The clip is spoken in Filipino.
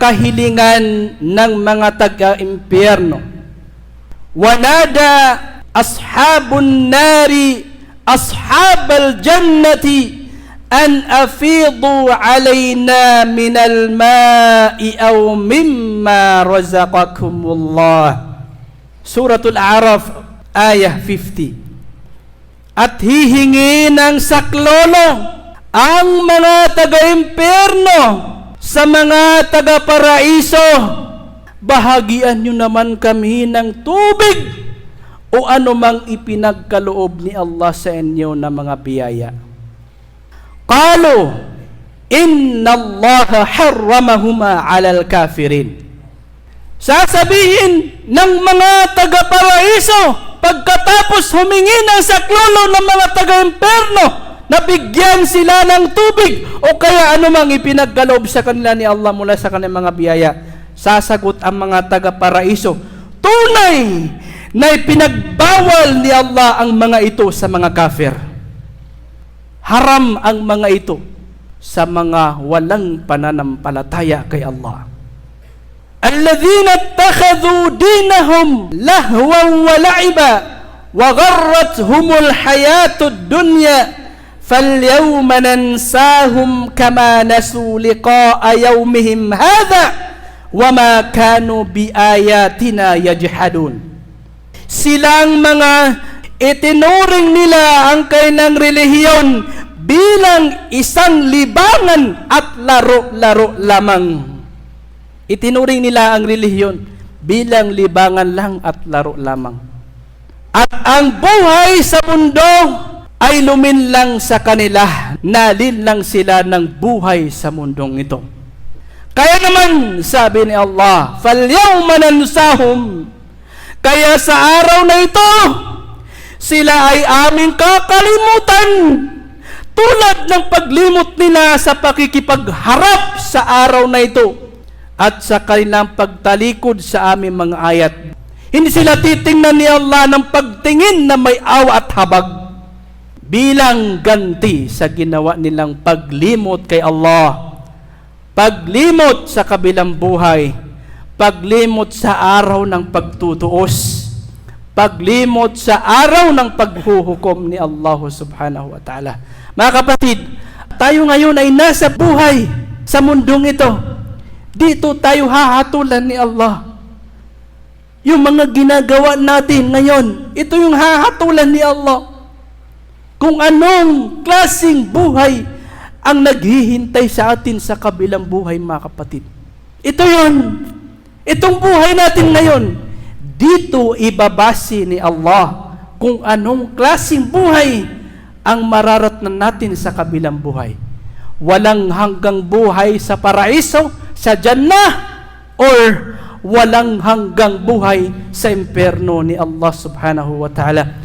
kahilingan ng mga taga-impyerno. Wanada ashabun nari ashabal jannati an afidu alayna min al-ma'i aw mimma razaqakumullah. Suratul Araf, ayah 50. At hihingi ng saklolo ang mga taga-impyerno sa mga taga-paraiso. Bahagian nyo naman kami ng tubig o anumang ipinagkaloob ni Allah sa inyo na mga biyaya. Qalu, inna Allah harramahuma alal kafirin. Sasabihin ng mga taga-paraiso pagkatapos humingi ng saklolo ng mga taga-imperno na bigyan sila ng tubig o kaya anumang ipinagkaloob sa kanila ni Allah mula sa kanilang mga biyaya. Sasagot ang mga taga-paraiso, tunay na ipinagbawal ni Allah ang mga ito sa mga kafir. Haram ang mga ito sa mga walang pananampalataya kay Allah. الذين اتخذوا دينهم لهوا ولعبا وغرتهم الحياة الدنيا فاليوم ننساهم كما نسوا لقاء يومهم هذا وما كانوا بآياتنا يجحدون silang mga itinuring nila ang kanilang relihiyon bilang isang libangan at laro-laro lamang. Itinuring nila ang relihiyon bilang libangan lang at laro lamang. At ang buhay sa mundo ay luminlang sa kanila. Nalinlang sila ng buhay sa mundong ito. Kaya naman, sabi ni Allah, فَالْيَوْمَ نَنْسَهُمْ Kaya sa araw na ito, sila ay aming kakalimutan tulad ng paglimot nila sa pakikipagharap sa araw na ito at sa kanilang pagtalikod sa aming mga ayat. Hindi sila titingnan ni Allah ng pagtingin na may awa at habag bilang ganti sa ginawa nilang paglimot kay Allah. Paglimot sa kabilang buhay, paglimot sa araw ng pagtutuos, paglimot sa araw ng paghuhukom ni Allah subhanahu wa ta'ala. Mga kapatid, tayo ngayon ay nasa buhay sa mundong ito. Dito tayo hahatulan ni Allah. Yung mga ginagawa natin ngayon, ito yung hahatulan ni Allah. Kung anong klasing buhay ang naghihintay sa atin sa kabilang buhay, mga kapatid. Ito yun. Itong buhay natin ngayon, dito ibabasi ni Allah kung anong klasing buhay ang mararatnan natin sa kabilang buhay. Walang hanggang buhay sa paraiso, sa Jannah or walang hanggang buhay sa imperno ni Allah subhanahu wa ta'ala.